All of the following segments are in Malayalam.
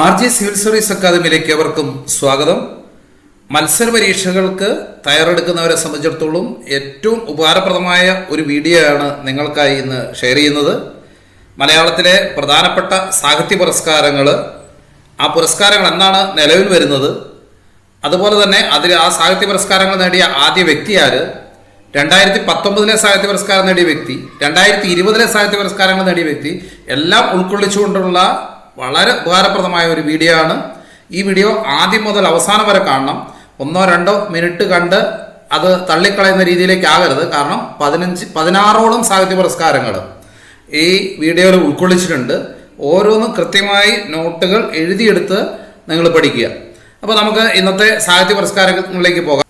ആർ ജെ സിവിൽ സർവീസ് അക്കാദമിയിലേക്ക് അവർക്കും സ്വാഗതം. മത്സര പരീക്ഷകൾക്ക് തയ്യാറെടുക്കുന്നവരെ സംബന്ധിച്ചിടത്തോളം ഏറ്റവും ഉപകാരപ്രദമായ ഒരു വീഡിയോ ആണ് നിങ്ങൾക്കായി ഇന്ന് ഷെയർ ചെയ്യുന്നത്. മലയാളത്തിലെ പ്രധാനപ്പെട്ട സാഹിത്യ പുരസ്കാരങ്ങൾ ആ പുരസ്കാരങ്ങൾ എന്നാണ് നിലവിൽ വരുന്നത്? അതുപോലെ തന്നെ അതിൽ ആ സാഹിത്യ പുരസ്കാരങ്ങൾ നേടിയ ആദ്യ വ്യക്തി ആര്? രണ്ടായിരത്തി പത്തൊമ്പതിലെ സാഹിത്യ പുരസ്കാരം നേടിയ വ്യക്തി രണ്ടായിരത്തി ഇരുപതിലെ സാഹിത്യ പുരസ്കാരങ്ങൾ നേടിയ വ്യക്തി എല്ലാം ഉൾക്കൊള്ളിച്ചുകൊണ്ടുള്ള വളരെ ഉപകാരപ്രദമായ ഒരു വീഡിയോ ആണ്. ഈ വീഡിയോ ആദ്യം മുതൽ അവസാനം വരെ കാണണം. ഒന്നോ രണ്ടോ മിനിറ്റ് കണ്ട് അത് തള്ളിക്കളയുന്ന രീതിയിലേക്ക് ആകരുത്. കാരണം പതിനഞ്ച് പതിനാറോളം സാഹിത്യ പുരസ്കാരങ്ങൾ ഈ വീഡിയോയിൽ ഉൾക്കൊള്ളിച്ചിട്ടുണ്ട്. ഓരോന്നും കൃത്യമായി നോട്ടുകൾ എഴുതിയെടുത്ത് നിങ്ങൾ പഠിക്കുക. അപ്പോൾ നമുക്ക് ഇന്നത്തെ സാഹിത്യ പുരസ്കാരങ്ങളിലേക്ക് പോകാം.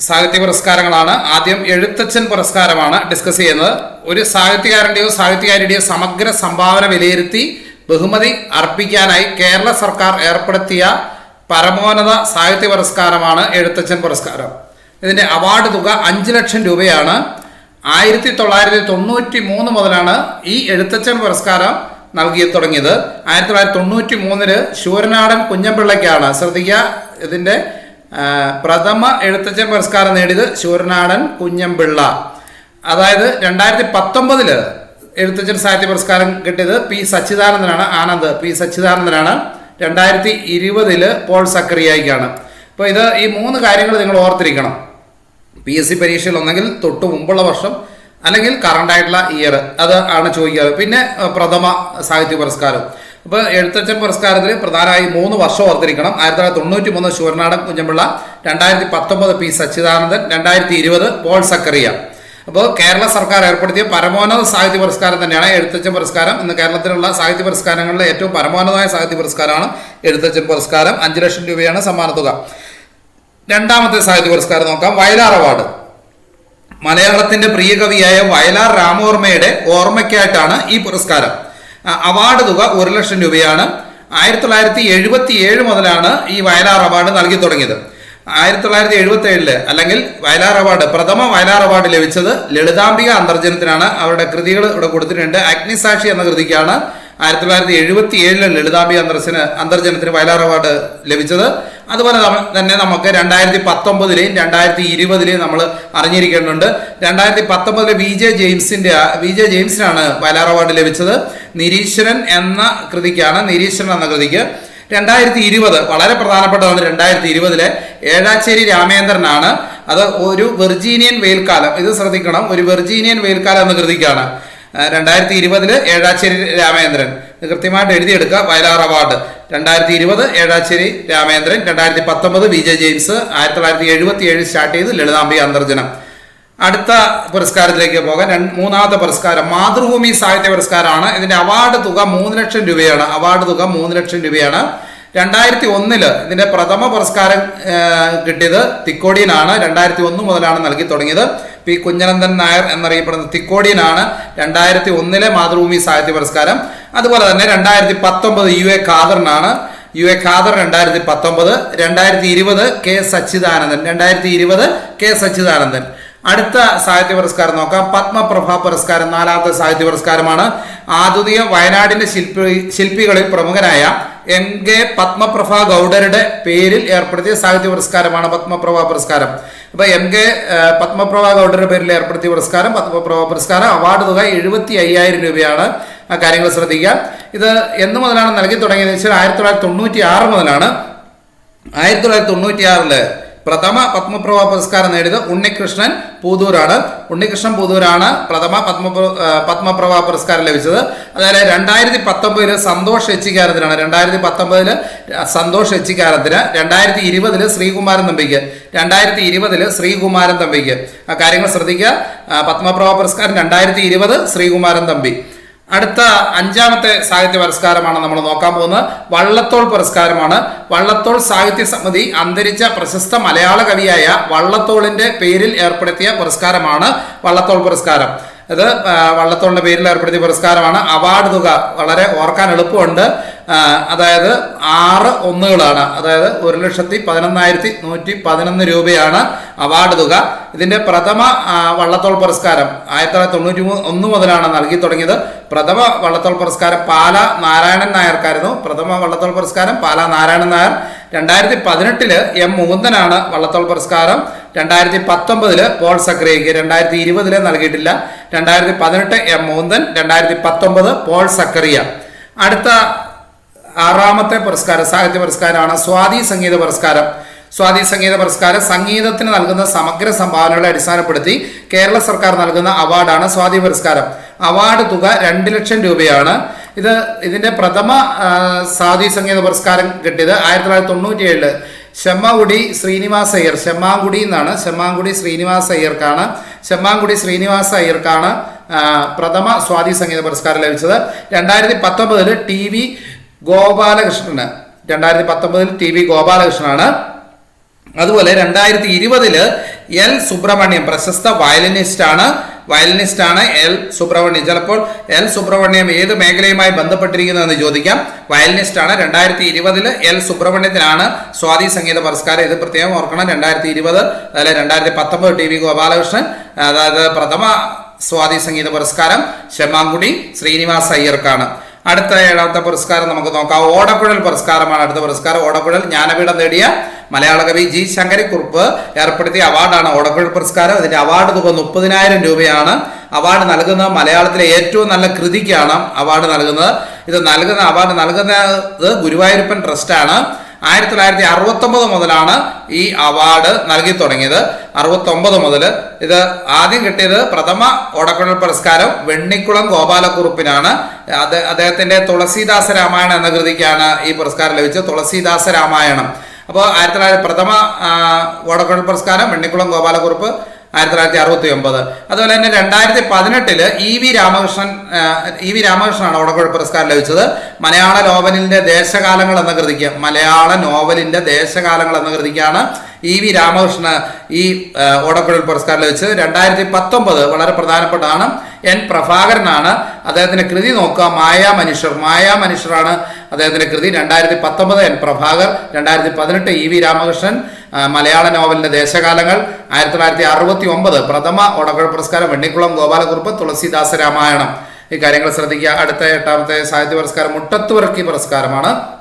സാഹിത്യ പുരസ്കാരങ്ങളാണ്. ആദ്യം എഴുത്തച്ഛൻ പുരസ്കാരമാണ് ഡിസ്കസ് ചെയ്യുന്നത്. ഒരു സാഹിത്യകാരന്റെയോ സാഹിത്യകാരിയുടെയോ സമഗ്ര സംഭാവന വിലയിരുത്തി ബഹുമതി അർപ്പിക്കാനായി കേരള സർക്കാർ ഏർപ്പെടുത്തിയ പരമോന്നത സാഹിത്യ പുരസ്കാരമാണ് എഴുത്തച്ഛൻ പുരസ്കാരം. ഇതിന്റെ അവാർഡ് തുക അഞ്ച് ലക്ഷം രൂപയാണ്. ആയിരത്തി തൊള്ളായിരത്തി തൊണ്ണൂറ്റി മൂന്ന് മുതലാണ് ഈ എഴുത്തച്ഛൻ പുരസ്കാരം നൽകി തുടങ്ങിയത്. ആയിരത്തി തൊള്ളായിരത്തി തൊണ്ണൂറ്റി മൂന്നിൽ ശൂരനാടൻ കുഞ്ഞമ്പിള്ളയ്ക്കാണ്. ശ്രദ്ധിക്കുക ഇതിന്റെ പ്രഥമ എഴുത്തച്ഛൻ പുരസ്കാരം നേടിയത് ശൂരനാടൻ കുഞ്ഞമ്പിള്ള. അതായത് രണ്ടായിരത്തി പത്തൊമ്പതിൽ എഴുത്തച്ഛൻ സാഹിത്യ പുരസ്കാരം കിട്ടിയത് പി സച്ചിദാനന്ദനാണ്. ആനന്ദ് പി സച്ചിദാനന്ദനാണ്. രണ്ടായിരത്തി ഇരുപതിൽ പോൾ സക്കറിയായിക്കാണ്. അപ്പോൾ ഇത് ഈ മൂന്ന് കാര്യങ്ങൾ നിങ്ങൾ ഓർത്തിരിക്കണം. പി എസ് സി പരീക്ഷയിൽ ഒന്നെങ്കിൽ തൊട്ട് മുമ്പുള്ള വർഷം അല്ലെങ്കിൽ കറണ്ട് ആയിട്ടുള്ള ഇയർ അത് ആണ് ചോദിക്കാറ്. പിന്നെ പ്രഥമ സാഹിത്യ പുരസ്കാരം. അപ്പോൾ എഴുത്തച്ഛൻ പുരസ്കാരത്തിൽ പ്രധാനമായി മൂന്ന് വർഷം ഓർത്തിരിക്കണം. ആയിരത്തി തൊള്ളായിരത്തി തൊണ്ണൂറ്റി മൂന്ന് ശിവനാടൻ കുഞ്ഞമ്പിള്ള രണ്ടായിരത്തി പത്തൊമ്പത് പി സച്ചിദാനന്ദൻ രണ്ടായിരത്തി ഇരുപത് പോൾ സക്കറിയ. അപ്പോൾ കേരള സർക്കാർ ഏർപ്പെടുത്തിയ പരമോന്നത സാഹിത്യ പുരസ്കാരം തന്നെയാണ് എഴുത്തച്ഛൻ പുരസ്കാരം. ഇന്ന് കേരളത്തിലുള്ള സാഹിത്യ പുരസ്കാരങ്ങളിലെ ഏറ്റവും പരമോന്നതമായ സാഹിത്യ പുരസ്കാരമാണ് എഴുത്തച്ഛൻ പുരസ്കാരം. അഞ്ച് ലക്ഷം രൂപയാണ് സമ്മാനത്തുക രണ്ടാമത്തെ സാഹിത്യ പുരസ്കാരം നോക്കാം. വയലാർ അവാർഡ്. മലയാളത്തിന്റെ പ്രിയ കവിയായ വയലാർ രാമവർമ്മയുടെ ഓർമ്മയ്ക്കായിട്ടാണ് ഈ പുരസ്കാരം. അവാർഡ് തുക ഒരു ലക്ഷം രൂപയാണ്. ആയിരത്തി തൊള്ളായിരത്തി എഴുപത്തി ഏഴ് മുതലാണ് ഈ വയലാർ അവാർഡ് നൽകി തുടങ്ങിയത്. ആയിരത്തി തൊള്ളായിരത്തി എഴുപത്തി ഏഴിൽ അല്ലെങ്കിൽ വയലാർ അവാർഡ് പ്രഥമ വയലാർ അവാർഡ് ലഭിച്ചത് ലളിതാംബിക അന്തർജനത്തിനാണ്. അവരുടെ കൃതികൾ ഇവിടെ കൊടുത്തിട്ടുണ്ട്. അഗ്നിസാക്ഷി എന്ന കൃതിക്കാണ് ആയിരത്തി തൊള്ളായിരത്തി എഴുപത്തി ഏഴിൽ ലളിതാംബിക അന്തർജന അന്തർജനത്തിന് വയലാർ അവാർഡ് ലഭിച്ചത്. അതുപോലെ തന്നെ നമുക്ക് രണ്ടായിരത്തി പത്തൊമ്പതിലെയും രണ്ടായിരത്തി ഇരുപതിലെയും നമ്മൾ അറിഞ്ഞിരിക്കേണ്ടതുണ്ട്. രണ്ടായിരത്തി പത്തൊമ്പതിലെ വി ജെ ജെയിംസിന്റെ വി ജെ ജെയിംസിനാണ് വയലാർ അവാർഡ് ലഭിച്ചത്. നിരീശ്വരൻ എന്ന കൃതിക്കാണ്. നിരീശ്വരൻ എന്ന കൃതിക്ക് രണ്ടായിരത്തി ഇരുപത് വളരെ പ്രധാനപ്പെട്ടതാണ് രണ്ടായിരത്തി ഇരുപതിലെ ഏഴാച്ചേരി രാമേന്ദ്രനാണ്. അത് ഒരു വെർജീനിയൻ വെയിൽക്കാലം ഇത് ശ്രദ്ധിക്കണം. ഒരു വെർജീനിയൻ വെയിൽക്കാലം എന്ന കൃതിക്കാണ്. രണ്ടായിരത്തി ഇരുപതിൽ ഏഴാച്ചേരി രാമേന്ദ്രൻ. കൃത്യമായിട്ട് എഴുതിയെടുക്കുക. വയലാർ അവാർഡ്. രണ്ടായിരത്തി ഇരുപത് ഏഴാച്ചേരി രാമേന്ദ്രൻ. രണ്ടായിരത്തി പത്തൊമ്പത് വി ജെ ജെയിംസ്. ആയിരത്തി തൊള്ളായിരത്തി എഴുപത്തി ഏഴ് സ്റ്റാർട്ട് ചെയ്ത് ലളിതാംബി അന്തർജനം അടുത്ത പുരസ്കാരത്തിലേക്ക് പോകാം. രണ്ട് മൂന്നാമത്തെ പുരസ്കാരം മാതൃഭൂമി സാഹിത്യ പുരസ്കാരമാണ്. ഇതിന്റെ അവാർഡ് തുക മൂന്ന് ലക്ഷം രൂപയാണ്. അവാർഡ് തുക മൂന്ന് ലക്ഷം രൂപയാണ്. രണ്ടായിരത്തി ഒന്നിൽ ഇതിന്റെ പ്രഥമ പുരസ്കാരം കിട്ടിയത് തിക്കോടിയനാണ്. രണ്ടായിരത്തി ഒന്ന് മുതലാണ് നൽകി തുടങ്ങിയത്. പി കുഞ്ഞനന്ദൻ നായർ എന്നറിയപ്പെടുന്ന തിക്കോടിയനാണ് രണ്ടായിരത്തി ഒന്നിലെ മാതൃഭൂമി സാഹിത്യ പുരസ്കാരം. അതുപോലെ തന്നെ രണ്ടായിരത്തി പത്തൊമ്പത് യു എ ഖാദറിനാണ്. യു എ ഖാദർ രണ്ടായിരത്തി പത്തൊമ്പത് രണ്ടായിരത്തി ഇരുപത് കെ സച്ചിദാനന്ദൻ രണ്ടായിരത്തി ഇരുപത് കെ സച്ചിദാനന്ദൻ. അടുത്ത സാഹിത്യ പുരസ്കാരം നോക്കാം. പത്മപ്രഭ പുരസ്കാരം നാലാമത്തെ സാഹിത്യ പുരസ്കാരമാണ്. ആധുനിക വയനാടിന്റെ ശില്പി ശില്പികളിൽ പ്രമുഖനായ എം കെ പത്മപ്രഭ ഗൗഡരുടെ പേരിൽ ഏർപ്പെടുത്തിയ സാഹിത്യ പുരസ്കാരമാണ് പത്മപ്രഭ പുരസ്കാരം. അപ്പൊ എം കെ പത്മപ്രഭ ഗൗഡരുടെ പേരിൽ ഏർപ്പെടുത്തിയ പുരസ്കാരം പത്മപ്രഭ പുരസ്കാരം അവാർഡ് തുക എഴുപത്തി അയ്യായിരം രൂപയാണ്. ആ കാര്യങ്ങൾ ശ്രദ്ധിക്കുക. ഇത് എന്ന് മുതലാണ് നൽകി തുടങ്ങിയത്? വെച്ചാൽ ആയിരത്തി തൊള്ളായിരത്തി തൊണ്ണൂറ്റി ആറ് മുതലാണ്. ആയിരത്തി തൊള്ളായിരത്തി തൊണ്ണൂറ്റി ആറിൽ പ്രഥമ പത്മപ്രഭ പുരസ്കാരം നേടിയത് ഉണ്ണികൃഷ്ണൻ പൂതൂരാണ് ഉണ്ണികൃഷ്ണൻ പൂതൂരാണ് പ്രഥമ പത്മ പത്മപ്രഭ പുരസ്കാരം ലഭിച്ചത്. അതുപോലെ രണ്ടായിരത്തി പത്തൊമ്പതിൽ സന്തോഷ് എച്ചിക്കാരത്തിനാണ് രണ്ടായിരത്തി പത്തൊമ്പതിൽ സന്തോഷ് എച്ചിക്കാരത്തിന് രണ്ടായിരത്തി ഇരുപതിൽ ശ്രീകുമാരൻ തമ്പിക്ക്. രണ്ടായിരത്തി ഇരുപതിൽ ശ്രീകുമാരൻ തമ്പിക്ക്. ആ കാര്യങ്ങൾ ശ്രദ്ധിക്കുക. പത്മപ്രഭ പുരസ്കാരം രണ്ടായിരത്തി ഇരുപത് ശ്രീകുമാരൻ തമ്പി. അടുത്ത അഞ്ചാമത്തെ സാഹിത്യ പുരസ്കാരമാണ് നമ്മൾ നോക്കാൻ പോകുന്നത്. വള്ളത്തോൾ പുരസ്കാരമാണ്. വള്ളത്തോൾ സാഹിത്യ സമിതി അന്തരിച്ച പ്രശസ്ത മലയാള കവിയായ വള്ളത്തോളിന്റെ പേരിൽ ഏർപ്പെടുത്തിയ പുരസ്കാരമാണ് വള്ളത്തോൾ പുരസ്കാരം. ഇത് വള്ളത്തോളിന്റെ പേരിൽ ഏർപ്പെടുത്തിയ പുരസ്കാരമാണ് അവാർഡ് തുക. വളരെ ഓർക്കാൻ എളുപ്പമുണ്ട്. അതായത് ആറ് ഒന്നുകളാണ്. അതായത് ഒരു ലക്ഷത്തി പതിനൊന്നായിരത്തി നൂറ്റി പതിനൊന്ന് രൂപയാണ് അവാർഡ് തുക. ഇതിന്റെ പ്രഥമ വള്ളത്തോൾ പുരസ്കാരം ആയിരത്തി തൊള്ളായിരത്തി തൊണ്ണൂറ്റി മൂന്ന് ഒന്ന് മുതലാണ് നൽകി തുടങ്ങിയത്. പ്രഥമ വള്ളത്തോൾ പുരസ്കാരം പാല നാരായണൻ നായർക്കായിരുന്നു. പ്രഥമ വള്ളത്തോൾ പുരസ്കാരം പാല നാരായണൻ നായർ. രണ്ടായിരത്തി പതിനെട്ടിൽ എം മുകുന്ദനാണ് വള്ളത്തോൾ പുരസ്കാരം. രണ്ടായിരത്തി പത്തൊമ്പതിൽ പോൾ സക്രിയയ്ക്ക്. രണ്ടായിരത്തി ഇരുപതിൽ നൽകിയിട്ടില്ല. രണ്ടായിരത്തി പതിനെട്ട് എം മുകുന്ദൻ. രണ്ടായിരത്തി പത്തൊമ്പത് പോൾ സക്കറിയ അടുത്ത ആറാമത്തെ പുരസ്കാരം സാഹിത്യ പുരസ്കാരമാണ് സ്വാതി സംഗീത പുരസ്കാരം. സ്വാതി സംഗീത പുരസ്കാരം സംഗീതത്തിന് നൽകുന്ന സമഗ്ര സംഭാവനകളെ അടിസ്ഥാനപ്പെടുത്തി കേരള സർക്കാർ നൽകുന്ന അവാർഡാണ് സ്വാതി പുരസ്കാരം. അവാർഡ് തുക രണ്ട് ലക്ഷം രൂപയാണ്. ഇത് ഇതിന്റെ പ്രഥമ സ്വാതി സംഗീത പുരസ്കാരം കിട്ടിയത് ആയിരത്തി തൊള്ളായിരത്തി തൊണ്ണൂറ്റി ഏഴിൽ ശമ്മാങ്കുടി ശ്രീനിവാസ അയ്യർ ശെമ്മാങ്കുടി എന്നാണ്. ശെമ്മാങ്കുടി ശ്രീനിവാസ അയ്യർക്കാണ്. ശെമ്മാങ്കുടി ശ്രീനിവാസ അയ്യർക്കാണ് പ്രഥമ സ്വാതി സംഗീത പുരസ്കാരം ലഭിച്ചത്. രണ്ടായിരത്തി പത്തൊമ്പതിൽ ടി വി ഗോപാലകൃഷ്ണന്. രണ്ടായിരത്തി പത്തൊമ്പതിൽ ടി വി ഗോപാലകൃഷ്ണനാണ്. അതുപോലെ രണ്ടായിരത്തി ഇരുപതിൽ എൽ സുബ്രഹ്മണ്യം പ്രശസ്ത വയലിനിസ്റ്റാണ്. വയലിനിസ്റ്റാണ് എൽ സുബ്രഹ്മണ്യം. ചിലപ്പോൾ എൽ സുബ്രഹ്മണ്യം ഏത് മേഖലയുമായി ബന്ധപ്പെട്ടിരിക്കുന്നു എന്ന് ചോദിക്കാം. വയലിനിസ്റ്റാണ്. രണ്ടായിരത്തി ഇരുപതിൽ എൽ സുബ്രഹ്മണ്യത്തിനാണ് സ്വാതി സംഗീത പുരസ്കാരം. ഇത് പ്രത്യേകം ഓർക്കണം. രണ്ടായിരത്തി ഇരുപത് അതുപോലെ രണ്ടായിരത്തി പത്തൊമ്പത് ടി വി ഗോപാലകൃഷ്ണൻ അതായത് പ്രഥമ സ്വാതി സംഗീത പുരസ്കാരം ശെമാങ്കുടി ശ്രീനിവാസ് അയ്യർക്കാണ് അടുത്ത ഏഴാമത്തെ പുരസ്കാരം നമുക്ക് നോക്കാം. ഓടക്കുഴൽ പുരസ്കാരമാണ് അടുത്ത പുരസ്കാരം. ഓടക്കുഴൽ ജ്ഞാനപീഠം നേടിയ മലയാള കവി ജി ശങ്കരിക്കുറുപ്പ് ഏർപ്പെടുത്തിയ അവാർഡാണ് ഓടക്കുഴൽ പുരസ്കാരം. ഇതിന്റെ അവാർഡ് തുക മുപ്പതിനായിരം രൂപയാണ്. അവാർഡ് നൽകുന്നത് മലയാളത്തിലെ ഏറ്റവും നല്ല കൃതിക്കാണ് അവാർഡ് നൽകുന്നത്. ഇത് നൽകുന്ന അവാർഡ് നൽകുന്നത് ഗുരുവായൂരപ്പൻ ട്രസ്റ്റാണ്. ആയിരത്തി തൊള്ളായിരത്തി അറുപത്തൊമ്പത് മുതലാണ് ഈ അവാർഡ് നൽകി തുടങ്ങിയത്. അറുപത്തൊമ്പത് മുതൽ ഇത് ആദ്യം കിട്ടിയത് പ്രഥമ ഓടക്കുഴൽ പുരസ്കാരം വെണ്ണിക്കുളം ഗോപാലക്കുറുപ്പിനാണ്. അത് അദ്ദേഹത്തിന്റെ തുളസീദാസ രാമായണം എന്ന കൃതിക്കാണ് ഈ പുരസ്കാരം ലഭിച്ചത് തുളസീദാസ രാമായണം. അപ്പോൾ ആയിരത്തി തൊള്ളായിരത്തി പ്രഥമ ഓടക്കുഴൽ പുരസ്കാരം വെണ്ണിക്കുളം ഗോപാലക്കുറുപ്പ് ആയിരത്തി തൊള്ളായിരത്തി അറുപത്തി ഒമ്പത് അതുപോലെ തന്നെ രണ്ടായിരത്തി പതിനെട്ടിൽ E V Ramakrishnan E V രാമകൃഷ്ണനാണ് ഓടക്കുഴൽ പുരസ്കാരം ലഭിച്ചത്. മലയാള നോവലിന്റെ ദേശകാലങ്ങൾ എന്ന കൃതിക്ക് മലയാള നോവലിന്റെ ദേശകാലങ്ങൾ എന്ന കൃതിക്കാണ് ഇ വി രാമകൃഷ്ണന് ഈ ഓടക്കുഴൽ പുരസ്കാരം ലഭിച്ചത്. രണ്ടായിരത്തി പത്തൊമ്പത് വളരെ പ്രധാനപ്പെട്ടതാണ്. എൻ പ്രഭാകരനാണ് അദ്ദേഹത്തിന്റെ കൃതി നോക്കുക. മായാ മനുഷ്യർ മായാ മനുഷ്യരാണ് അദ്ദേഹത്തിന്റെ കൃതി. രണ്ടായിരത്തി പത്തൊമ്പത് എൻ പ്രഭാകർ രണ്ടായിരത്തി പതിനെട്ട് ഇ വി രാമകൃഷ്ണൻ മലയാള നോവലിന്റെ ദേശകാലങ്ങൾ ആയിരത്തി തൊള്ളായിരത്തി അറുപത്തി ഒമ്പത് പ്രഥമ ഓടക്കുഴൽ പുരസ്കാരം വെണ്ണിക്കുളം ഗോപാലകുറുപ്പ് തുളസിദാസ രാമായണം. ഈ കാര്യങ്ങൾ ശ്രദ്ധിക്കുക. അടുത്ത എട്ടാമത്തെ സാഹിത്യ പുരസ്കാരം മുട്ടത്തുവർക്കി പുരസ്കാരമാണ്.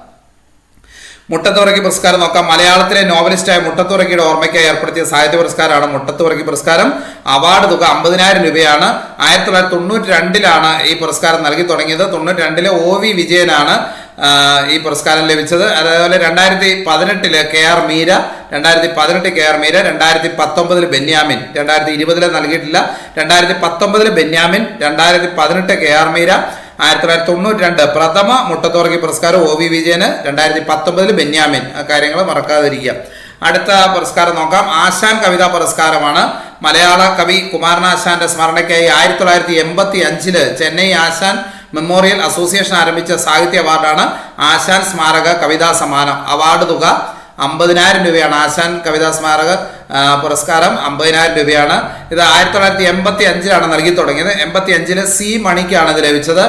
മുട്ടത്തുറക്കി പുരസ്കാരം നോക്കാം. മലയാളത്തിലെ നോവലിസ്റ്റായ മുട്ടത്തുറക്കിയുടെ ഓർമ്മയ്ക്കായി ഏർപ്പെടുത്തിയ സാഹിത്യ പുരസ്കാരമാണ് മുട്ടത്തുറക്കി പുരസ്കാരം. അവാർഡ് തുക അമ്പതിനായിരം രൂപയാണ്. ആയിരത്തി തൊള്ളായിരത്തി തൊണ്ണൂറ്റി രണ്ടിലാണ് ഈ പുരസ്കാരം നൽകി തുടങ്ങിയത്. തൊണ്ണൂറ്റി രണ്ടിലെ ഒ വി വിജയനാണ്. ഈ പുരസ്കാരം ലഭിച്ചത്. അതേപോലെ രണ്ടായിരത്തി പതിനെട്ടിൽ കെ ആർ മീര രണ്ടായിരത്തി പതിനെട്ട് കെ ആർ മീര രണ്ടായിരത്തി പത്തൊമ്പതിൽ ബെന്യാമിൻ രണ്ടായിരത്തി ഇരുപതിലെ നൽകിയിട്ടില്ല. രണ്ടായിരത്തി പത്തൊമ്പതിൽ ബെന്യാമിൻ രണ്ടായിരത്തി പതിനെട്ട് കെ ആർ മീര ആയിരത്തി തൊള്ളായിരത്തി തൊണ്ണൂറ്റി രണ്ട് പ്രഥമ മുട്ടത്തുറക്കി പുരസ്കാരം ഒ വി വിജയന് രണ്ടായിരത്തി പത്തൊമ്പതിൽ ബെന്യാമിൻ. ആ കാര്യങ്ങൾ മറക്കാതിരിക്കുക. അടുത്ത പുരസ്കാരം നോക്കാം. ആശാൻ കവിതാ പുരസ്കാരമാണ്. മലയാള കവി കുമാരനാശാന്റെ സ്മരണയ്ക്കായി ആയിരത്തി തൊള്ളായിരത്തി എൺപത്തി അഞ്ചിൽ ചെന്നൈ ആശാൻ മെമ്മോറിയൽ അസോസിയേഷൻ ആരംഭിച്ച സാഹിത്യ അവാർഡാണ് ആശാൻ സ്മാരക കവിതാ സമ്മാനം. അവാർഡ് തുക അമ്പതിനായിരം രൂപയാണ്. ആശാൻ കവിതാ സ്മാരക പുരസ്കാരം അമ്പതിനായിരം രൂപയാണ്. ഇത് ആയിരത്തി തൊള്ളായിരത്തി എൺപത്തി അഞ്ചിലാണ് നൽകി തുടങ്ങിയത്. എൺപത്തി അഞ്ചിൽ സി മണിക്കാണ് ഇത് ലഭിച്ചത്.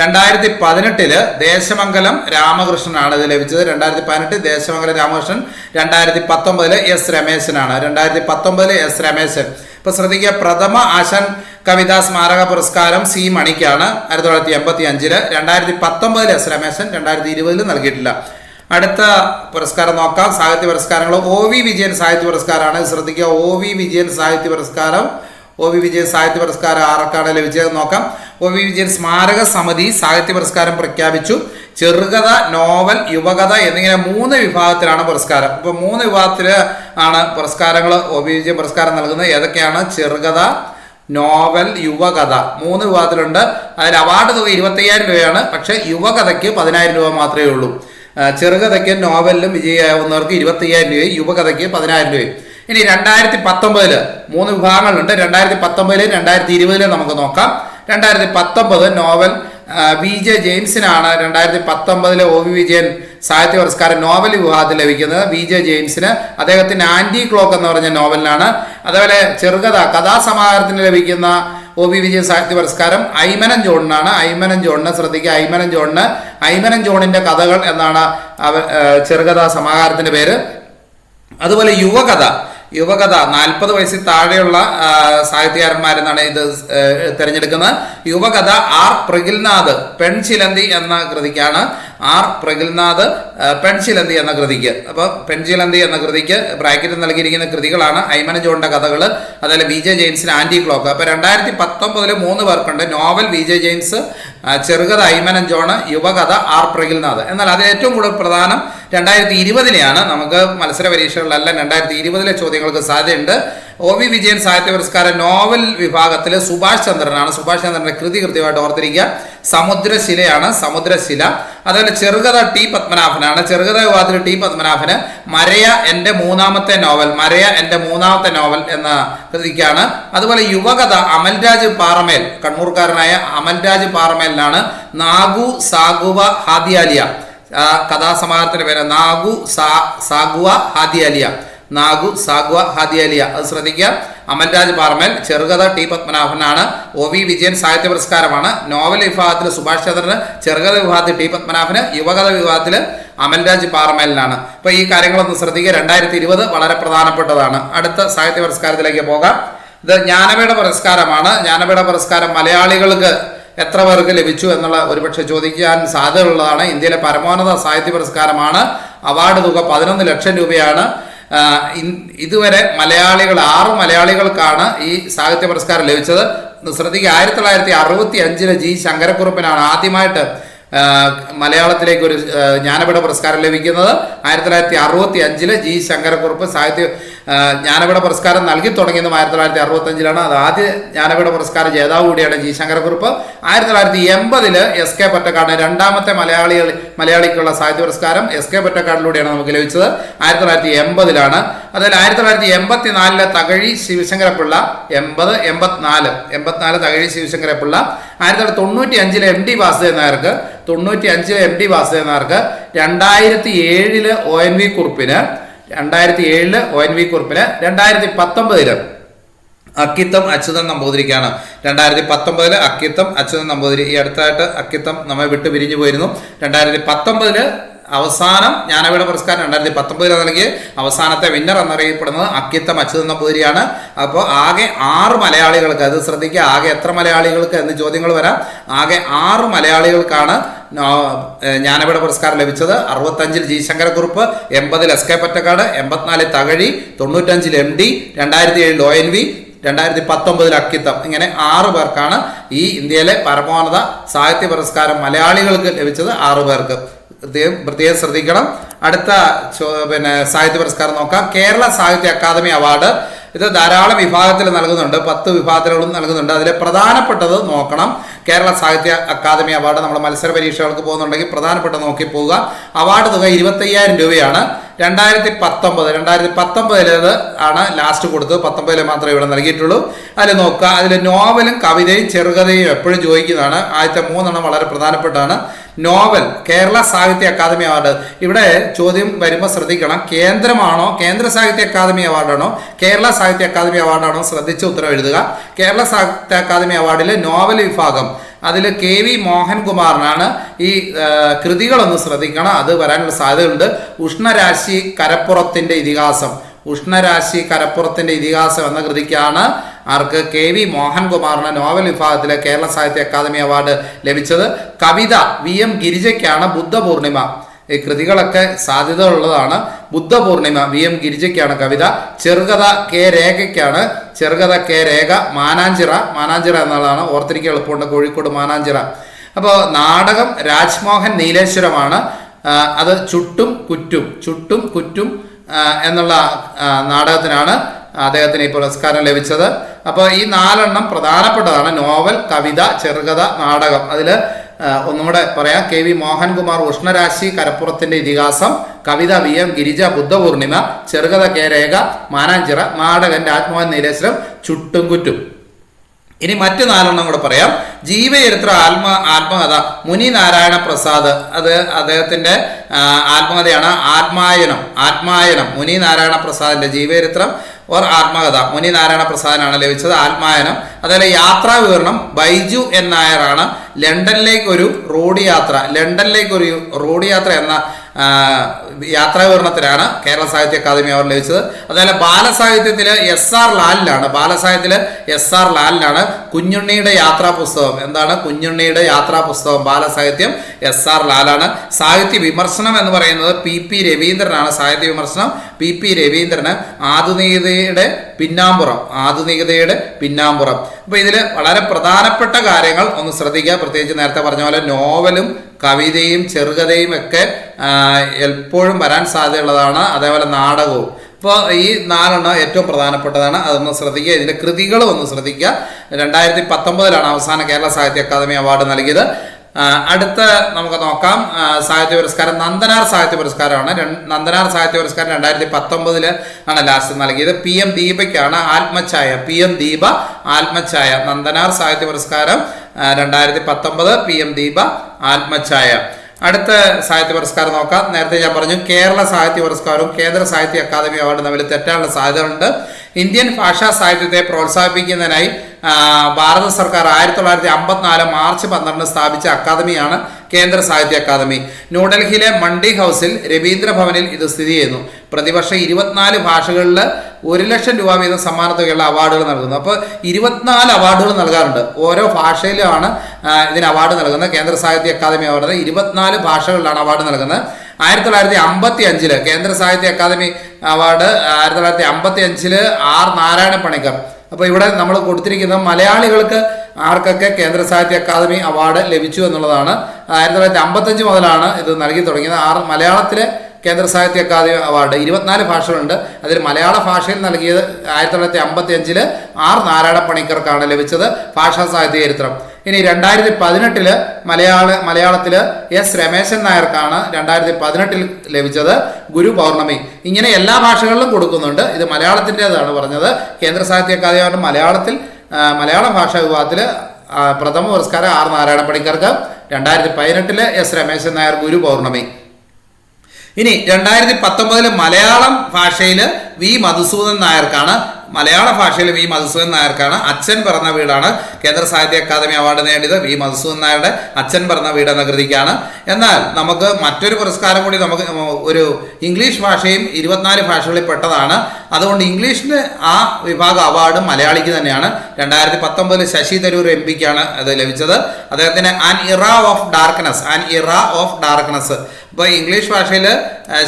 രണ്ടായിരത്തി പതിനെട്ടിൽ ദേശമംഗലം രാമകൃഷ്ണനാണ് ഇത് ലഭിച്ചത്. രണ്ടായിരത്തി പതിനെട്ട് ദേശമംഗലം രാമകൃഷ്ണൻ. രണ്ടായിരത്തി പത്തൊമ്പതിൽ എസ് രമേശനാണ്. രണ്ടായിരത്തി പത്തൊമ്പതിൽ എസ് രമേശൻ. ഇപ്പൊ ശ്രദ്ധിക്കുക പ്രഥമ ആശൻ കവിതാ സ്മാരക പുരസ്കാരം സി മണിക്കാണ് ആയിരത്തി തൊള്ളായിരത്തി എൺപത്തി അഞ്ചിൽ രണ്ടായിരത്തി പത്തൊമ്പതിൽ എസ് രമേശൻ രണ്ടായിരത്തി ഇരുപതിൽ നൽകിയിട്ടില്ല. അടുത്ത പുരസ്കാരം നോക്കാം സാഹിത്യ പുരസ്കാരങ്ങൾ. ഒ വി വിജയൻ സാഹിത്യ പുരസ്കാരമാണ്. ശ്രദ്ധിക്കുക ഒ വി വിജയൻ സാഹിത്യ പുരസ്കാരം. ഒ വി വിജയൻ സാഹിത്യ പുരസ്കാരം ആർക്കാണ് ലഭിച്ചത് നോക്കാം. ഒ വി വിജയൻ സ്മാരക സമിതി സാഹിത്യ പുരസ്കാരം പ്രഖ്യാപിച്ചു. ചെറുകഥ നോവൽ യുവകഥ എന്നിങ്ങനെ മൂന്ന് വിഭാഗത്തിലാണ് പുരസ്കാരം. ഇപ്പൊ മൂന്ന് വിഭാഗത്തിൽ ആണ് പുരസ്കാരങ്ങൾ ഒ ബി ജെ പുരസ്കാരം നൽകുന്നത്. ഏതൊക്കെയാണ്? ചെറുകഥ നോവൽ യുവകഥ. മൂന്ന് വിഭാഗത്തിലുണ്ട്. അതിൽ അവാർഡ് തുക ഇരുപത്തയ്യായിരം രൂപയാണ്. പക്ഷേ യുവകഥയ്ക്ക് പതിനായിരം രൂപ മാത്രമേ ഉള്ളൂ. ചെറുകഥയ്ക്ക് നോവലിലും വിജയിയാവുന്നവർക്ക് ഇരുപത്തയ്യായിരം രൂപയും യുവകഥയ്ക്ക് പതിനായിരം രൂപയും. ഇനി രണ്ടായിരത്തി പത്തൊമ്പതിൽ മൂന്ന് വിഭാഗങ്ങളുണ്ട്. രണ്ടായിരത്തി പത്തൊമ്പതിലും രണ്ടായിരത്തി ഇരുപതിലും നമുക്ക് നോക്കാം. രണ്ടായിരത്തി പത്തൊമ്പത് നോവൽ വി ജെ ജെയിംസിനാണ് രണ്ടായിരത്തി പത്തൊമ്പതിലെ ഒ വി വിജയൻ സാഹിത്യ പുരസ്കാരം നോവൽ വിഭാഗത്തിൽ ലഭിക്കുന്നത്. വി ജെ ജെയിംസിന് അദ്ദേഹത്തിന് ആന്റി ക്ലോക്ക് എന്ന് പറഞ്ഞ നോവലിനാണ്. അതേപോലെ ചെറുകഥ കഥാസമാഹാരത്തിന് ലഭിക്കുന്ന ഒ വി വിജയൻ സാഹിത്യ പുരസ്കാരം ഐമനൻ ജോണിനാണ്. ഐമനൻ ജോണിന് ശ്രദ്ധിക്കുക. ഐമനൻ ജോണിന് ഐമനൻ ജോണിന്റെ കഥകൾ എന്നാണ് ചെറുകഥാ സമാഹാരത്തിന്റെ പേര്. അതുപോലെ യുവകഥ യുവകഥ നാൽപ്പത് വയസ്സിൽ താഴെയുള്ള സാഹിത്യകാരന്മാരെന്നാണ് ഇത് തിരഞ്ഞെടുക്കുന്നത്. യുവകഥ ആർ പ്രഗിൽനാഥ് പെൺചിലന്തി എന്ന കൃതിക്കാണ്. ആർ പ്രഗിൽനാഥ് പെൺചിലന്തി എന്ന കൃതിക്ക്. അപ്പോൾ പെൺചിലന്തി എന്ന കൃതിക്ക് ബ്രാക്കറ്റിൽ നൽകിയിരിക്കുന്ന കൃതികളാണ് ഐമന ജോണിന്റെ കഥകൾ അതായത് വി ജെ ജെയിംസിന് ആന്റി ക്ലോക്ക്. അപ്പോൾ രണ്ടായിരത്തി പത്തൊമ്പതിൽ മൂന്ന് പേർക്കുണ്ട് നോവൽ വി ജെ ജെയിംസ് ചെറുകഥ ഐമനൻ ജോണ് യുവകഥ ആർ പ്രഗിൽനാഥ് എന്നാൽ അതിൽ ഏറ്റവും കൂടുതൽ പ്രധാനം രണ്ടായിരത്തി ഇരുപതിലെയാണ് നമുക്ക് മത്സര പരീക്ഷകളിലെല്ലാം രണ്ടായിരത്തി ഇരുപതിലെ ചോദ്യങ്ങൾക്ക് സാധ്യതയുണ്ട്. ഒ വി വിജയൻ സാഹിത്യ പുരസ്കാര നോവൽ വിഭാഗത്തിൽ സുഭാഷ് ചന്ദ്രനാണ്. സുഭാഷ് ചന്ദ്രന്റെ കൃതി കൃത്യമായിട്ട് ഓർത്തിരിക്കുക. സമുദ്രശിലയാണ് സമുദ്രശില. അതുപോലെ ചെറുകഥ ടി പത്മനാഭനാണ്. ചെറുകഥ വിഭാഗത്തിൽ ടി പത്മനാഭന് മരയ എന്റെ മൂന്നാമത്തെ നോവൽ മരയ എന്റെ മൂന്നാമത്തെ നോവൽ എന്ന കൃതിക്കാണ്. അതുപോലെ യുവകഥ അമൽരാജ് പാറമേൽ കണ്ണൂർക്കാരനായ അമൽരാജ് പാറമേലിനാണ് നാഗു സാഗുവ ഹാദിയാലിയ. ആ കഥാസമാഹാരത്തിന്റെ പേര് നാഗു സാ സാഗുവ ഹാദിയാലിയ. നാഗു സാഗ്വ ഹാദിയാലിയ. അത് ശ്രദ്ധിക്കുക. അമൽരാജ് പാർമൽ ചെറുകഥ ടി പത്മനാഭനാണ്. ഒ വി വിജയൻ സാഹിത്യ പുരസ്കാരമാണ്. നോവൽ വിഭാഗത്തിൽ സുഭാഷ് ചന്ദ്രന് ചെറുകഥ വിഭാഗത്തിൽ ടി പത്മനാഭന് യുവകഥ വിഭാഗത്തിൽ അമൽരാജ് പാറമേലിനാണ്. അപ്പോൾ ഈ കാര്യങ്ങളൊന്ന് ശ്രദ്ധിക്കുക. രണ്ടായിരത്തി ഇരുപത് വളരെ പ്രധാനപ്പെട്ടതാണ്. അടുത്ത സാഹിത്യ പുരസ്കാരത്തിലേക്ക് പോകാം. ഇത് ജ്ഞാനപീഠ പുരസ്കാരമാണ്. ജ്ഞാനപീഠ പുരസ്കാരം മലയാളികൾക്ക് എത്ര പേർക്ക് ലഭിച്ചു എന്നുള്ള ഒരുപക്ഷെ ചോദിക്കാൻ സാധ്യതയുള്ളതാണ്. ഇന്ത്യയിലെ പരമോന്നത സാഹിത്യ പുരസ്കാരമാണ്. അവാർഡ് തുക പതിനൊന്ന് ലക്ഷം രൂപയാണ്. ഇതുവരെ മലയാളികൾ ആറ് മലയാളികൾക്കാണ് ഈ സാഹിത്യ പുരസ്കാരം ലഭിച്ചത്. ശ്രദ്ധിക്കുക ആയിരത്തി തൊള്ളായിരത്തി അറുപത്തി അഞ്ചിലെ ജി ശങ്കരക്കുറുപ്പിനാണ് ആദ്യമായിട്ട് മലയാളത്തിലേക്ക് ഒരു ജ്ഞാനപീഠ പുരസ്കാരം ലഭിക്കുന്നത് ആയിരത്തി തൊള്ളായിരത്തി അറുപത്തി അഞ്ചിൽ ജി ശങ്കരക്കുറുപ്പ് സാഹിത്യ ജ്ഞാനപീഠ പുരസ്കാരം നൽകി തുടങ്ങിയതും ആയിരത്തി തൊള്ളായിരത്തി അറുപത്തി അഞ്ചിലാണ് അത് ആദ്യ ജ്ഞാനപീഠ പുരസ്കാര ജേതാവ് കൂടിയാണ് ജി ശങ്കരക്കുറുപ്പ്. ആയിരത്തി തൊള്ളായിരത്തി എൺപതിൽ എസ് കെ പൊറ്റക്കാടിന് രണ്ടാമത്തെ മലയാളികൾ മലയാളിക്കുള്ള സാഹിത്യ പുരസ്കാരം എസ് കെ പൊറ്റക്കാടിലൂടെയാണ് നമുക്ക് ലഭിച്ചത്. ആയിരത്തി തൊള്ളായിരത്തി എൺപതിലാണ് അതിൽ ആയിരത്തി തൊള്ളായിരത്തി എൺപത്തി നാലിലെ തകഴി ശിവശങ്കരപ്പിള്ള എൺപത് എൺപത്തിനാല് എൺപത്തിനാല് തകഴി ശിവശങ്കരപ്പിള്ള ആയിരത്തി തൊള്ളായിരത്തി തൊണ്ണൂറ്റി അഞ്ചിലെ എം ഡി വാസുദേവൻ നായർക്ക് തൊണ്ണൂറ്റി അഞ്ചിലെ എം ഡി വാസുദേവൻ നായർക്ക് രണ്ടായിരത്തി ഏഴിൽ ഒ എൻ വി കുറിപ്പിന് രണ്ടായിരത്തി ഏഴിൽ ഒ എൻ വി കുറിപ്പിന് രണ്ടായിരത്തി പത്തൊമ്പതിൽ അക്കിത്തം അച്യുതൻ നമ്പൂതിരിക്കാണ്. രണ്ടായിരത്തി പത്തൊമ്പതിൽ അക്കിത്തം അച്യുതൻ നമ്പൂതിരി. ഈ അടുത്തായിട്ട് അക്കിത്തം നമ്മെ വിട്ടു പിരിഞ്ഞു പോയിരുന്നു. രണ്ടായിരത്തി പത്തൊമ്പതിൽ അവസാനം ജ്ഞാനപീഠ പുരസ്കാരം രണ്ടായിരത്തി പത്തൊമ്പതിൽ നൽകി അവസാനത്തെ വിന്നർ എന്നറിയപ്പെടുന്നത് അക്കിത്തം അച്യുതൻ നമ്പൂതിരിയാണ്. അപ്പോൾ ആകെ ആറ് മലയാളികൾക്ക് അത് ശ്രദ്ധിക്കുക ആകെ എത്ര മലയാളികൾക്ക് എന്ന് ചോദ്യങ്ങൾ വരാം. ആകെ ആറ് മലയാളികൾക്കാണ് ജ്ഞാനപീഠ പുരസ്കാരം ലഭിച്ചത്. അറുപത്തഞ്ചിൽ ജി ശങ്കരക്കുറുപ്പ് എൺപതിൽ എസ് കെ പറ്റക്കാട് എൺപത്തിനാലിൽ തകഴി തൊണ്ണൂറ്റഞ്ചിൽ എം ഡി രണ്ടായിരത്തി ഏഴിൽ ഒ എൻ വി രണ്ടായിരത്തി പത്തൊമ്പതിൽ അക്കിത്തം. ഇങ്ങനെ ആറ് പേർക്കാണ് ഈ ഇന്ത്യയിലെ പരമോന്നത സാഹിത്യ പുരസ്കാരം മലയാളികൾക്ക് ലഭിച്ചത് ആറ് പേർക്ക്. പ്രത്യേകം പ്രത്യേകം ശ്രദ്ധിക്കണം. അടുത്ത പിന്നെ സാഹിത്യ പുരസ്കാരം നോക്കാം. കേരള സാഹിത്യ അക്കാദമി അവാർഡ് ഇത് ധാരാളം വിഭാഗത്തിൽ നൽകുന്നുണ്ട്. പത്ത് വിഭാഗത്തിലും നൽകുന്നുണ്ട്. അതിലെ പ്രധാനപ്പെട്ടത് നോക്കണം. കേരള സാഹിത്യ അക്കാദമി അവാർഡ് നമ്മൾ മത്സര പരീക്ഷകൾക്ക് പോകുന്നുണ്ടെങ്കിൽ പ്രധാനപ്പെട്ട നോക്കി പോവുക. അവാർഡ് തുക ഇരുപത്തയ്യായിരം രൂപയാണ്. രണ്ടായിരത്തി പത്തൊമ്പത് രണ്ടായിരത്തി പത്തൊമ്പതിലേത് ആണ് ലാസ്റ്റ് കൊടുത്തത്. പത്തൊമ്പതിലെ മാത്രമേ ഇവിടെ നൽകിയിട്ടുള്ളൂ. അതിൽ നോക്കുക. അതിൽ നോവലും കവിതയും ചെറുകഥയും എപ്പോഴും ചോദിക്കുന്നതാണ്. ആദ്യത്തെ മൂന്നെണ്ണം വളരെ പ്രധാനപ്പെട്ടാണ് നോവൽ കേരള സാഹിത്യ അക്കാദമി അവാർഡ്. ഇവിടെ ചോദ്യം വരുമ്പോൾ ശ്രദ്ധിക്കണം. കേന്ദ്രമാണോ കേന്ദ്ര സാഹിത്യ അക്കാദമി അവാർഡാണോ കേരള സാഹിത്യ അക്കാദമി അവാർഡാണോ ശ്രദ്ധിച്ച് ഉത്തരം എഴുതുക. കേരള സാഹിത്യ അക്കാദമി അവാർഡിലെ നോവൽ വിഭാഗം. അതിൽ കെ വി മോഹൻകുമാറിനാണ് ഈ കൃതികളൊന്ന് ശ്രദ്ധിക്കണം. അത് വരാനുള്ള സാധ്യതയുണ്ട്. ഉഷ്ണരാശി കരപ്പുറത്തിന്റെ ഇതിഹാസം. ഉഷ്ണരാശി കരപ്പുറത്തിന്റെ ഇതിഹാസം എന്ന കൃതിക്കാണ് ആർക്ക് കെ വി മോഹൻകുമാറിന് നോവൽ വിഭാഗത്തിലെ കേരള സാഹിത്യ അക്കാദമി അവാർഡ് ലഭിച്ചത്. കവിത വി എം ഗിരിജയ്ക്കാണ് ബുദ്ധപൂർണിമ. കൃതികളൊക്കെ സാധ്യത ഉള്ളതാണ് ബുദ്ധപൂർണിമ വി എം ഗിരിജയ്ക്കാണ് കവിത. ചെറുകഥ കെ രേഖയ്ക്കാണ്. ചെറുകഥ കെ രേഖ. മാനാഞ്ചിറ. മാനാഞ്ചിറ എന്നുള്ളതാണ് ഓർത്തിരിക്കുക എളുപ്പമുണ്ട് കോഴിക്കോട് മാനാഞ്ചിറ. അപ്പോൾ നാടകം രാജ്മോഹൻ നീലേശ്വരമാണ്. അത് ചുട്ടും കുറ്റും ചുട്ടും കുറ്റും എന്നുള്ള നാടകത്തിനാണ് അദ്ദേഹത്തിന് ഈ പുരസ്കാരം ലഭിച്ചത്. അപ്പോൾ ഈ നാലെണ്ണം പ്രധാനപ്പെട്ടതാണ്. നോവൽ കവിത ചെറുകഥ നാടകം. അതിൽ ഒന്നുകൂടെ പറയാം. കെ വി മോഹൻകുമാർ ഉഷ്ണരാശി കരപ്പുറത്തിന്റെ ഇതിഹാസം കവിത വി എം ഗിരിജ ബുദ്ധപൂർണിമ ചെറുകഥ കെ രേഖ മാനാഞ്ചിറ നാടകൻ രാജ്മോഹൻ നീലേശ്വരം ചുട്ടും കുറ്റും ഇനി മറ്റു നാലെണ്ണം കൂടെ പറയാം. ജീവചരിത്ര ആത്മ ആത്മകഥ മുനി നാരായണ പ്രസാദ്. അത് അദ്ദേഹത്തിന്റെ ആത്മകഥയാണ്. ആത്മായനം ആത്മായനം മുനി നാരായണ പ്രസാദിന്റെ ജീവചരിത്രം ഓർ ആത്മകഥ. മുനി നാരായണ പ്രസാദിനാണ് ലഭിച്ചത് ആത്മായനം. അതുപോലെ യാത്രാ വിവരണം. ബൈജു എൻ നായരാണ് ലണ്ടനിലേക്ക് ഒരു റോഡ് യാത്ര. ലണ്ടനിലേക്ക് ഒരു റോഡ് യാത്ര എന്ന ആ, യാത്രാ വിവരണത്തിലാണ് കേരള സാഹിത്യ അക്കാദമി അവാർഡ് ലഭിച്ചത്. അതുപോലെ ബാലസാഹിത്യത്തിൽ എസ് ആർ ലാലിലാണ്. ബാലസാഹിത്യത്തിൽ എസ് ആർ ലാലിലാണ് കുഞ്ഞുണ്ണിയുടെ യാത്രാ പുസ്തകം എന്താണ്? കുഞ്ഞുണ്ണിയുടെ യാത്രാ പുസ്തകം ബാലസാഹിത്യം എസ് ആർ ലാലാണ്. സാഹിത്യ വിമർശനം എന്ന് പറയുന്നത് പി പി രവീന്ദ്രനാണ്. സാഹിത്യ വിമർശനം പി പി രവീന്ദ്രന് ആധുനികതയുടെ പിന്നാമ്പുറം. ആധുനികതയുടെ പിന്നാമ്പുറം. അപ്പോൾ ഇതിൽ വളരെ പ്രധാനപ്പെട്ട കാര്യങ്ങൾ ഒന്ന് ശ്രദ്ധിക്കുക. പ്രത്യേകിച്ച് നേരത്തെ പറഞ്ഞ പോലെ നോവലും കവിതയും ചെറുകഥയും ഒക്കെ എപ്പോഴും വരാൻ സാധ്യതയുള്ളതാണ് അതേപോലെ നാടകവും. ഇപ്പോൾ ഈ നാലെണ്ണം ഏറ്റവും പ്രധാനപ്പെട്ടതാണ് അതൊന്ന് ശ്രദ്ധിക്കുക. ഇതിന്റെ കൃതികളും ഒന്ന് ശ്രദ്ധിക്കുക. രണ്ടായിരത്തി പത്തൊമ്പതിലാണ് അവസാന കേരള സാഹിത്യ അക്കാദമി അവാർഡ് നൽകിയത്. അടുത്ത നമുക്ക് നോക്കാം. സാഹിത്യ പുരസ്കാരം നന്ദനാർ സാഹിത്യ പുരസ്കാരമാണ്. നന്ദനാർ സാഹിത്യ പുരസ്കാരം രണ്ടായിരത്തി പത്തൊമ്പതിൽ ആണ് ലാസ്റ്റ് നൽകിയത്. പി എം ദീപയ്ക്കാണ് Athmachaya. P M Deepa Athmachaya. Nandanar സാഹിത്യ പുരസ്കാരം രണ്ടായിരത്തി പത്തൊമ്പത് പി എം ദീപ ആത്മഛായ. അടുത്ത സാഹിത്യ പുരസ്കാരം നോക്കാം. നേരത്തെ ഞാൻ പറഞ്ഞു കേരള സാഹിത്യ പുരസ്കാരവും കേന്ദ്ര സാഹിത്യ അക്കാദമി അവാർഡും തമ്മിൽ തെറ്റാനുള്ള സാധ്യതകളുണ്ട്. ഇന്ത്യൻ ഭാഷാ സാഹിത്യത്തെ പ്രോത്സാഹിപ്പിക്കുന്നതിനായി ഭാരത സർക്കാർ ആയിരത്തി തൊള്ളായിരത്തി അമ്പത്തിനാല് മാർച്ച് പന്ത്രണ്ട് സ്ഥാപിച്ച അക്കാദമിയാണ് കേന്ദ്ര സാഹിത്യ അക്കാദമി. ന്യൂഡൽഹിയിലെ മണ്ടി ഹൗസിൽ രവീന്ദ്ര ഭവനിൽ ഇത് സ്ഥിതി ചെയ്യുന്നു. പ്രതിവർഷം ഇരുപത്തിനാല് ഭാഷകളിൽ ഒരു ലക്ഷം രൂപ വീതം സമ്മാനത്തുകയുള്ള അവാർഡുകൾ നൽകുന്നു. അപ്പോൾ ഇരുപത്തിനാല് അവാർഡുകൾ നൽകാറുണ്ട്. ഓരോ ഭാഷയിലുമാണ് ഇതിന് അവാർഡ് നൽകുന്നത്. കേന്ദ്ര സാഹിത്യ അക്കാദമി അവാർഡ് ഇരുപത്തിനാല് ഭാഷകളിലാണ് അവാർഡ് നൽകുന്നത്. ആയിരത്തി തൊള്ളായിരത്തി അമ്പത്തി അഞ്ചിൽ കേന്ദ്ര സാഹിത്യ അക്കാദമി അവാർഡ് ആയിരത്തി തൊള്ളായിരത്തി അമ്പത്തി അഞ്ചിൽ ആർ നാരായണ പണിക്കർ അപ്പോൾ ഇവിടെ നമ്മൾ കൊടുത്തിരിക്കുന്ന മലയാളികൾക്ക് ആർക്കൊക്കെ കേന്ദ്ര സാഹിത്യ അക്കാദമി അവാർഡ് ലഭിച്ചു എന്നുള്ളതാണ്. ആയിരത്തി തൊള്ളായിരത്തി അമ്പത്തഞ്ച് മുതലാണ് ഇത് നൽകി തുടങ്ങിയത്. ആർ മലയാളത്തിലെ കേന്ദ്ര സാഹിത്യ അക്കാദമി അവാർഡ്. ഇരുപത്തിനാല് ഭാഷകളുണ്ട്. അതിൽ മലയാള ഭാഷയിൽ നൽകിയത് ആയിരത്തി തൊള്ളായിരത്തി അമ്പത്തി അഞ്ചിൽ ആർ നാരായണ പണിക്കർക്കാണ് ലഭിച്ചത് ഭാഷാ സാഹിത്യ ചരിത്രം. ഇനി രണ്ടായിരത്തി പതിനെട്ടിൽ മലയാള മലയാളത്തിൽ എസ് രമേശൻ നായർക്കാണ് രണ്ടായിരത്തി പതിനെട്ടിൽ ലഭിച്ചത് ഗുരു പൗർണമി. ഇങ്ങനെ എല്ലാ ഭാഷകളിലും കൊടുക്കുന്നുണ്ട്. ഇത് മലയാളത്തിന്റെതാണ് പറഞ്ഞത്. കേന്ദ്ര സാഹിത്യ അക്കാദമി മലയാളത്തിൽ മലയാള ഭാഷാ വിഭാഗത്തിൽ പ്രഥമ പുരസ്കാരം ആർ നാരായണ പണിക്കർക്ക് രണ്ടായിരത്തി പതിനെട്ടിൽ എസ് രമേശൻ നായർ ഗുരു പൗർണമി. ഇനി രണ്ടായിരത്തി പത്തൊമ്പതിൽ മലയാളം ഭാഷയിൽ വി മധുസൂദൻ നായർക്കാണ്. മലയാള ഭാഷയിൽ വി മധുസൂദൻ നായർക്കാണ്. അച്ഛൻ പറഞ്ഞ വീടാണ്. കേന്ദ്ര സാഹിത്യ അക്കാദമി അവാർഡ് നേടിയത് വി മധുസൂദൻ നായരുടെ അച്ഛൻ പറഞ്ഞ വീട് എന്ന കൃതിക്കാണ്. എന്നാൽ നമുക്ക് മറ്റൊരു പുരസ്കാരം കൂടി നമുക്ക് ഒരു ഇംഗ്ലീഷ് ഭാഷയും ഇരുപത്തിനാല് ഭാഷകളിൽ പെട്ടതാണ്. അതുകൊണ്ട് ഇംഗ്ലീഷിന് ആ വിഭാഗ അവാർഡ് മലയാളിക്ക് തന്നെയാണ്. രണ്ടായിരത്തി പത്തൊമ്പതിൽ ശശി തരൂർ എം പിക്കാണ് അത് ലഭിച്ചത്. അദ്ദേഹത്തിന് an era of darkness an era of darkness ഇപ്പോൾ ഇംഗ്ലീഷ് ഭാഷയിൽ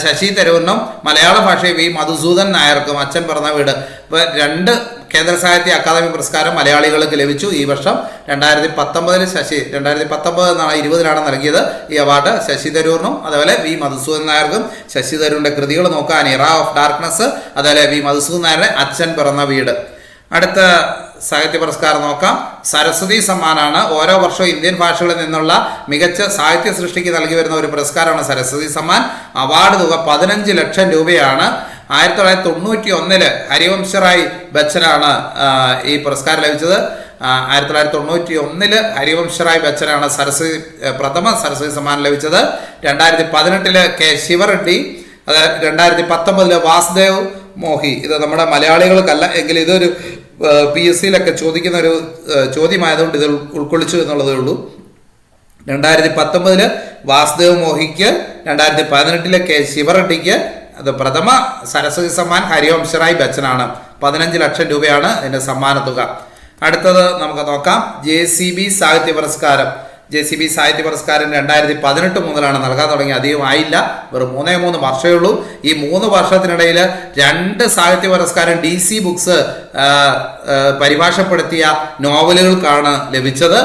ശശി തരൂരിനും മലയാള ഭാഷയിൽ വി മധുസൂദൻ നായർക്കും അച്ഛൻ പിറന്ന വീട്. ഇപ്പോൾ രണ്ട് കേന്ദ്ര സാഹിത്യ അക്കാദമി പുരസ്കാരം മലയാളികൾക്ക് ലഭിച്ചു ഈ വർഷം. രണ്ടായിരത്തി പത്തൊമ്പതിൽ ശശി രണ്ടായിരത്തി പത്തൊമ്പത് എന്നാണ് ഇരുപതിലാണ് നൽകിയത് ഈ അവാർഡ് ശശി തരൂറിനും അതുപോലെ വി മധുസൂദൻ നായർക്കും ശശി തരൂരിന്റെ കൃതികൾ നോക്കാൻ ഇറ ഓഫ് ഡാർക്ക്നെസ് അതുപോലെ വി മധുസൂദൻ നായരുടെ അച്ഛൻ പിറന്ന വീട്. അടുത്ത സാഹിത്യ പുരസ്കാരം നോക്കാം. സരസ്വതി സമ്മാനാണ്. ഓരോ വർഷവും ഇന്ത്യൻ ഭാഷകളിൽ നിന്നുള്ള മികച്ച സാഹിത്യ സൃഷ്ടിക്ക് നൽകി വരുന്ന ഒരു പുരസ്കാരമാണ് സരസ്വതി സമ്മാൻ. അവാർഡ് തുക പതിനഞ്ച് ലക്ഷം രൂപയാണ്. ആയിരത്തി തൊള്ളായിരത്തി തൊണ്ണൂറ്റി ഒന്നിൽ ഹരിവംശറായ് ബച്ചനാണ് ഈ പുരസ്കാരം ലഭിച്ചത്. ആയിരത്തി തൊള്ളായിരത്തി തൊണ്ണൂറ്റി ഒന്നിൽ ഹരിവംശറായ് ബച്ചനാണ് സരസ്വതി പ്രഥമ സരസ്വതി സമ്മാനം ലഭിച്ചത്. രണ്ടായിരത്തി പതിനെട്ടിൽ കെ ശിവറെഡ്ഡി അത് രണ്ടായിരത്തി പത്തൊമ്പതിൽ വാസുദേവ് മോഹി. ഇത് നമ്മുടെ മലയാളികൾക്കല്ല എങ്കിൽ ഇതൊരു പി എസ് സിയിലൊക്കെ ചോദിക്കുന്ന ഒരു ചോദ്യമായതുകൊണ്ട് ഇത് ഉൾക്കൊള്ളിച്ചു എന്നുള്ളതേ ഉള്ളൂ. രണ്ടായിരത്തി പത്തൊമ്പതിൽ വാസുദേവ് മോഹിക്ക് രണ്ടായിരത്തി പതിനെട്ടിലെ കെ ശിവറെഡ്ഡിക്ക് അത് പ്രഥമ സരസ്വതി സമ്മാൻ ഹരിവംശറായ് ബച്ചനാണ്. പതിനഞ്ച് ലക്ഷം രൂപയാണ് ഇതിന്റെ സമ്മാന തുക അടുത്തത് നമുക്ക് നോക്കാം. ജെ സി ബി സാഹിത്യ പുരസ്കാരം. ജെ സി ബി സാഹിത്യ പുരസ്കാരം രണ്ടായിരത്തി പതിനെട്ട് മുതലാണ് നൽകാൻ തുടങ്ങി അധികം ആയില്ല. വെറും മൂന്നേ മൂന്ന് വർഷമേ ഉള്ളൂ. ഈ മൂന്ന് വർഷത്തിനിടയിൽ രണ്ട് സാഹിത്യ പുരസ്കാരം ഡി സി ബുക്സ് പരിഭാഷപ്പെടുത്തിയ നോവലുകൾക്കാണ് ലഭിച്ചത്.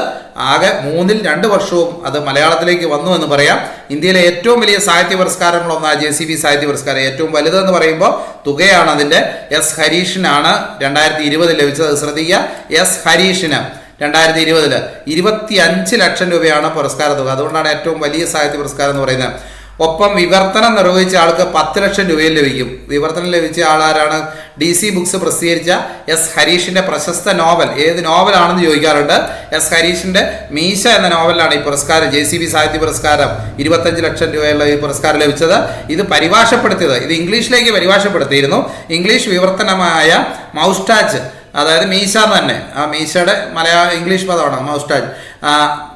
ആകെ മൂന്നിൽ രണ്ട് വർഷവും അത് മലയാളത്തിലേക്ക് വന്നു എന്ന് പറയാം. ഇന്ത്യയിലെ ഏറ്റവും വലിയ സാഹിത്യ പുരസ്കാരങ്ങളൊന്നാണ് ജെ സി ബി സാഹിത്യ പുരസ്കാരം ഏറ്റവും വലുതെന്ന് പറയുമ്പോൾ തുകയാണ് അതിന്റെ. എസ് ഹരീഷിനാണ് രണ്ടായിരത്തി ഇരുപതിൽ ലഭിച്ചത്. ശ്രദ്ധിക്കുക. എസ് ഹരീഷിന് രണ്ടായിരത്തി ഇരുപതിൽ ഇരുപത്തി അഞ്ച് ലക്ഷം രൂപയാണ് പുരസ്കാര തുക. അതുകൊണ്ടാണ് ഏറ്റവും വലിയ സാഹിത്യ പുരസ്കാരം എന്ന് പറയുന്നത്. ഒപ്പം വിവർത്തനം നിർവഹിച്ച ആൾക്ക് പത്ത് ലക്ഷം രൂപയും ലഭിക്കും. വിവർത്തനം ലഭിച്ച ആളാരാണ് ഡി സി ബുക്സ് പ്രസിദ്ധീകരിച്ച എസ് ഹരീഷിന്റെ പ്രശസ്ത നോവൽ. ഏത് നോവലാണെന്ന് ചോദിക്കാറുണ്ട്. എസ് ഹരീഷിന്റെ മീശ എന്ന നോവലാണ് ഈ പുരസ്കാരം ജെ സി ബി സാഹിത്യ പുരസ്കാരം. ഇരുപത്തഞ്ച് ലക്ഷം രൂപയുള്ള ഈ പുരസ്കാരം ലഭിച്ചത്. ഇത് പരിഭാഷപ്പെടുത്തിയത് ഇത് ഇംഗ്ലീഷിലേക്ക് പരിഭാഷപ്പെടുത്തിയിരുന്നു. ഇംഗ്ലീഷ് വിവർത്തനമായ മൗസ്റ്റാച്ച് അതായത് മീശ തന്നെ. ആ മീശയുടെ മലയാള ഇംഗ്ലീഷ് പദമാണ് മൗസ്റ്റാജ്.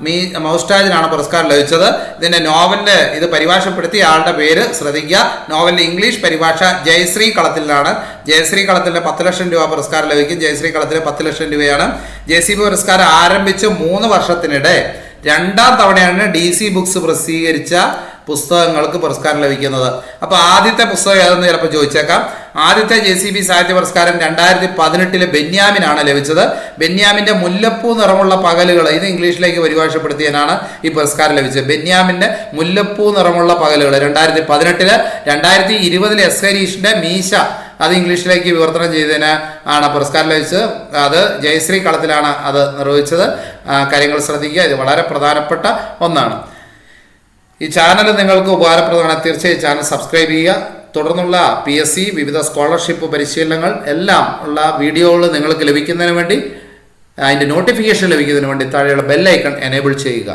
മീ മൗസ്റ്റാജിനാണ് പുരസ്കാരം ലഭിച്ചത്. ഇതിന്റെ നോവലിന്റെ ഇത് പരിഭാഷപ്പെടുത്തിയ ആളുടെ പേര് ശ്രദ്ധിക്കുക. നോവലിന്റെ ഇംഗ്ലീഷ് പരിഭാഷ ജയശ്രീ കളത്തിലാണ്. ജയശ്രീ കളത്തിന്റെ പത്ത് ലക്ഷം രൂപ പുരസ്കാരം ലഭിക്കും. ജയശ്രീ കളത്തിൽ പത്ത് ലക്ഷം രൂപയാണ്. ജെ സി ബി പുരസ്കാരം ആരംഭിച്ച് മൂന്ന് വർഷത്തിനിടെ രണ്ടാം തവണയാണ് ഡി സി ബുക്സ് പ്രസിദ്ധീകരിച്ച പുസ്തകങ്ങൾക്ക് പുരസ്കാരം ലഭിക്കുന്നത്. അപ്പോൾ ആദ്യത്തെ പുസ്തകം ഏതെന്ന് ചിലപ്പോൾ ചോദിച്ചേക്കാം. ആദ്യത്തെ ജെ സി ബി സാഹിത്യ പുരസ്കാരം രണ്ടായിരത്തി പതിനെട്ടിലെ ബെന്യാമിനാണ് ലഭിച്ചത്. ബെന്യാമിന്റെ മുല്ലപ്പൂ നിറമുള്ള പകലുകൾ ഇത് ഇംഗ്ലീഷിലേക്ക് പരിഭാഷപ്പെടുത്തിയതിനാണ് ഈ പുരസ്കാരം ലഭിച്ചത്. ബെന്യാമിന്റെ മുല്ലപ്പൂ നിറമുള്ള പകലുകൾ രണ്ടായിരത്തി പതിനെട്ടിൽ രണ്ടായിരത്തി ഇരുപതിലെ എസ് ഹരീഷിന്റെ മീശ അത് ഇംഗ്ലീഷിലേക്ക് വിവർത്തനം ചെയ്തതിന് ആണ് പുരസ്കാരം ലഭിച്ചത്. അത് ജയശ്രീ കളത്തിലാണ് അത് നിർവഹിച്ചത്. കാര്യങ്ങൾ ശ്രദ്ധിക്കുക. ഇത് വളരെ പ്രധാനപ്പെട്ട ഒന്നാണ്. ഈ ചാനൽ നിങ്ങൾക്ക് ഉപകാരപ്രദമാണ്. തീർച്ചയായും ചാനൽ സബ്സ്ക്രൈബ് ചെയ്യുക. തുടർന്നുള്ള പി എസ് സി വിവിധ സ്കോളർഷിപ്പ് പരിശീലനങ്ങൾ എല്ലാം ഉള്ള വീഡിയോകൾ നിങ്ങൾക്ക് ലഭിക്കുന്നതിന് വേണ്ടി അതിന്റെ നോട്ടിഫിക്കേഷൻ ലഭിക്കുന്നതിന് വേണ്ടി താഴെയുള്ള ബെല്ലൈക്കൺ എനേബിൾ ചെയ്യുക.